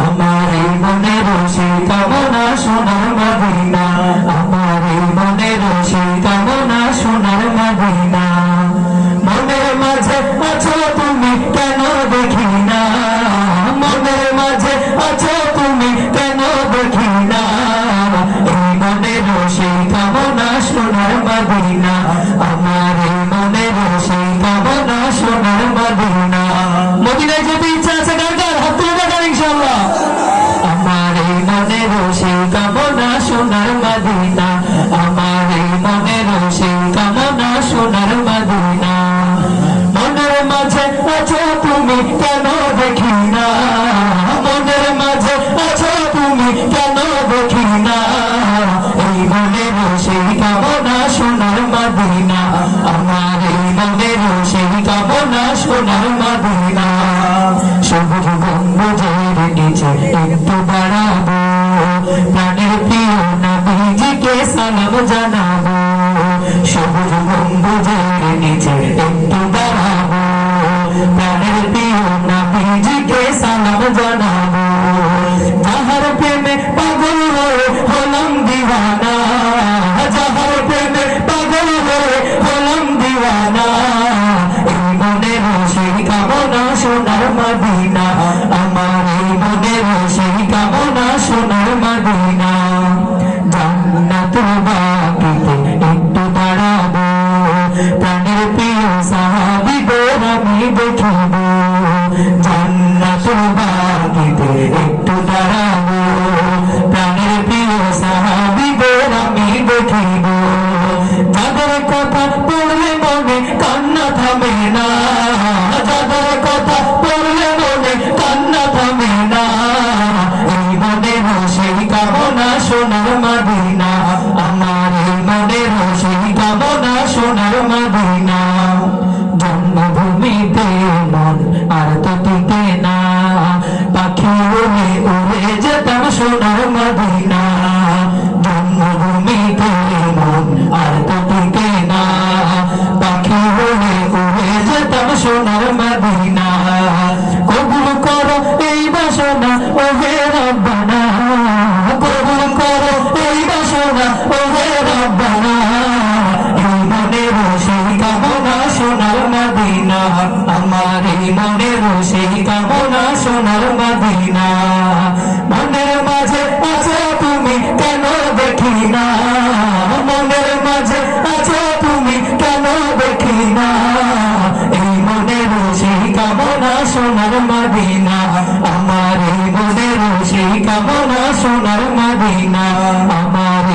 আমার মনে বসে কামনা সোনার মদিনা আছো তুমি কেন দেখি না মনের মাঝে আছো তুমি কেন দেখি না এই মনের সেই কামনা সোনার মদিনা। আমার এই মনের সেই কামনা সোনার মদিনা। সবুজ গম্বুজের নিচে একটু দাঁড়াবো। প্রাণের প্রিয় নবীজিকে সালাম জানাব। প্রাণের প্রিয় নবীজিকে সালাম জানাব যাহার প্রেমে পাগল able to সোনার মদিনা জন্মভূমিতে মন আর তো টিকে না। পাখি উড়ে উড়ে যেতাম সোনার মদিনা কবুল করো এই বাসনা ও হে রব্বানা। কবুল করো এই বাসনা ও হে রব্বানা। এই মনের সেই কামনা সোনার মদিনা আমার এই মনের সেই কামনা সোনার মদিনা মনের মদিনা আমার মনের সেই কামনা সোনার মদিনা আমার